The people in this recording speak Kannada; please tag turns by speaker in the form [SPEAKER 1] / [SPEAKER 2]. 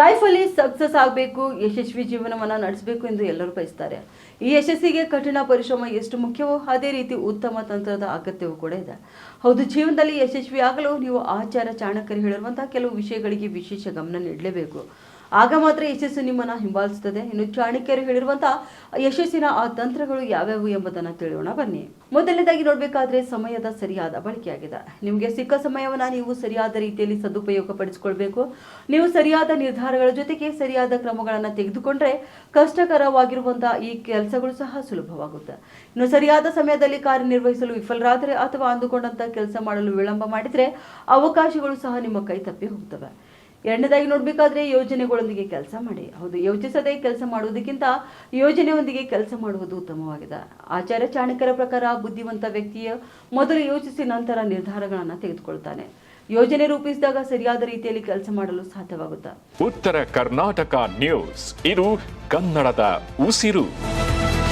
[SPEAKER 1] ಲೈಫಲ್ಲಿ ಸಕ್ಸಸ್ ಆಗಬೇಕು, ಯಶಸ್ವಿ ಜೀವನವನ್ನು ನಡೆಸಬೇಕು ಎಂದು ಎಲ್ಲರೂ ಬಯಸ್ತಾರೆ. ಈ ಯಶಸ್ಸಿಗೆ ಕಠಿಣ ಪರಿಶ್ರಮ ಎಷ್ಟು ಮುಖ್ಯವೋ ಅದೇ ರೀತಿ ಉತ್ತಮ ತಂತ್ರದ ಅಗತ್ಯವೂ ಕೂಡ ಇದೆ. ಹೌದು, ಜೀವನದಲ್ಲಿ ಯಶಸ್ವಿ ಆಗಲು ನೀವು ಆಚಾರ, ಚಾಣಕ್ಯರು ಹೇಳಿರುವಂತಹ ಕೆಲವು ವಿಷಯಗಳಿಗೆ ವಿಶೇಷ ಗಮನ ನೀಡಲೇಬೇಕು. ಆಗ ಮಾತ್ರ ಯಶಸ್ಸು ನಿಮ್ಮನ್ನು ಹಿಂಬಾಲಿಸುತ್ತದೆ ಇನ್ನು ಚಾಣಕ್ಯರು ಹೇಳಿರುವಂತಹ ಯಶಸ್ಸಿನ ಆ ತಂತ್ರಗಳು ಯಾವ್ಯಾವು ಎಂಬುದನ್ನು ತಿಳಿಯೋಣ. ಬನ್ನಿ. ಮೊದಲನೇದಾಗಿ ನೋಡಬೇಕಾದ್ರೆ ಸಮಯದ ಸರಿಯಾದ ಬಳಕೆಯಾಗಿದೆ. ನಿಮಗೆ ಸಿಕ್ಕ ಸಮಯವನ್ನು ನೀವು ಸರಿಯಾದ ರೀತಿಯಲ್ಲಿ ಸದುಪಯೋಗ ಪಡಿಸಿಕೊಳ್ಬೇಕು ನೀವು ಸರಿಯಾದ ನಿರ್ಧಾರಗಳ ಜೊತೆಗೆ ಸರಿಯಾದ ಕ್ರಮಗಳನ್ನು ತೆಗೆದುಕೊಂಡ್ರೆ ಕಷ್ಟಕರವಾಗಿರುವಂತಹ ಈ ಕೆಲಸಗಳು ಸಹ ಸುಲಭವಾಗುತ್ತೆ. ಇನ್ನು ಸರಿಯಾದ ಸಮಯದಲ್ಲಿ ಕಾರ್ಯನಿರ್ವಹಿಸಲು ವಿಫಲರಾದರೆ ಅಥವಾ ಅಂದುಕೊಂಡಂತ ಕೆಲಸ ಮಾಡಲು ವಿಳಂಬ ಮಾಡಿದರೆ ಅವಕಾಶಗಳು ಸಹ ನಿಮ್ಮ ಕೈ ತಪ್ಪಿ ಹೋಗ್ತವೆ. ಎರಡನೇದಾಗಿ ನೋಡಬೇಕಾದ್ರೆ ಯೋಜನೆಗಳೊಂದಿಗೆ ಕೆಲಸ ಮಾಡಿ. ಹೌದು, ಯೋಚಿಸದೆ ಕೆಲಸ ಮಾಡುವುದಕ್ಕಿಂತ ಯೋಜನೆಯೊಂದಿಗೆ ಕೆಲಸ ಮಾಡುವುದು ಉತ್ತಮವಾಗಿದೆ. ಆಚಾರ್ಯ ಚಾಣಕ್ಯರ ಪ್ರಕಾರ ಬುದ್ಧಿವಂತ ವ್ಯಕ್ತಿಯ ಮೊದಲು ಯೋಚಿಸಿ ನಂತರ ನಿರ್ಧಾರಗಳನ್ನು ತೆಗೆದುಕೊಳ್ತಾನೆ. ಯೋಜನೆ ರೂಪಿಸಿದಾಗ ಸರಿಯಾದ ರೀತಿಯಲ್ಲಿ ಕೆಲಸ ಮಾಡಲು ಸಾಧ್ಯವಾಗುತ್ತೆ.
[SPEAKER 2] ಉತ್ತರ ಕರ್ನಾಟಕ ನ್ಯೂಸ್. ಇದು ಕನ್ನಡದ ಉಸಿರು.